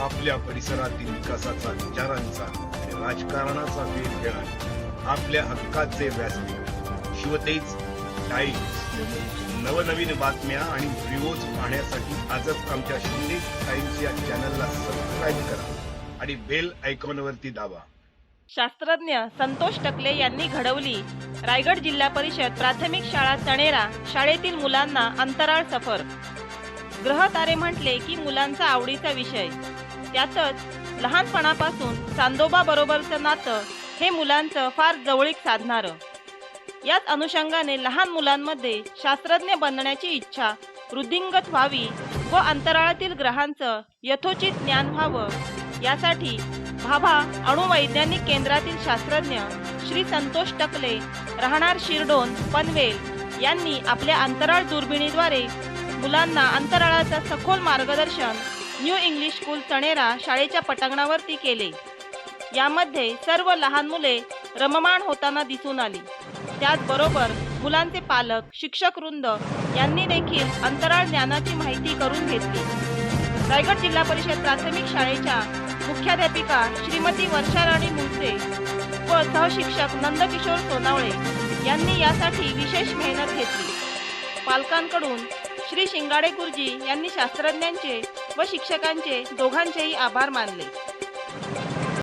आपल्या परिसरातील विकासाचा विचारांचा राजकारणाचा वेध घेणार आपल्या हक्काचे व्यासपीठ. शिवतेज टाइम्स. नवनवीन बातम्या आणि व्हिडिओज पाहण्यासाठी आजच आमच्या शिंदे टाइम्स या चॅनलला सबस्क्राईब करा आणि बेल आयकॉनवरती दाबा. शास्त्रज्ञ संतोष टकले यांनी घडवली रायगड जिल्हा परिषद प्राथमिक शाळा चणेरा शाळेतील मुलांना अंतराळ सफर. ग्रहतारे म्हटले की मुलांचा आवडीचा विषय. त्यातच लहानपणापासून चांदोबा बरोबरचं नातं हे मुलांचं फार जवळीक साधणारं. याच अनुषंगाने लहान मुलांमध्ये शास्त्रज्ञ बनण्याची इच्छा वृद्धिंगत व्हावी व अंतराळातील ग्रहांचं यथोचित ज्ञान व्हावं यासाठी भाभा अणुवैज्ञानिक केंद्रातील शास्त्रज्ञ श्री संतोष टकले राहणार शिरडोन पनवेल यांनी आपल्या अंतराळ दुर्बिणीद्वारे मुलांना अंतराळाचं सखोल मार्गदर्शन न्यू इंग्लिश स्कूल तणेरा शाळेच्या पटांगणावरती केले. यामध्ये सर्व लहान मुले रममाण होताना दिसून आली. त्याचबरोबर मुलांचे पालक शिक्षक वृंद यांनी देखील अंतराळ ज्ञानाची माहिती करून घेतली. रायगड जिल्हा परिषद प्राथमिक शाळेच्या मुख्याध्यापिका श्रीमती वर्षाराणी मुंसे व सहशिक्षक नंदकिशोर सोनावळे यांनी यासाठी विशेष मेहनत घेतली. पालकांकडून श्री शिंगाडे गुरुजी यांनी शास्त्रज्ञांचे व शिक्षकांचे दोघांचेही आभार मानले.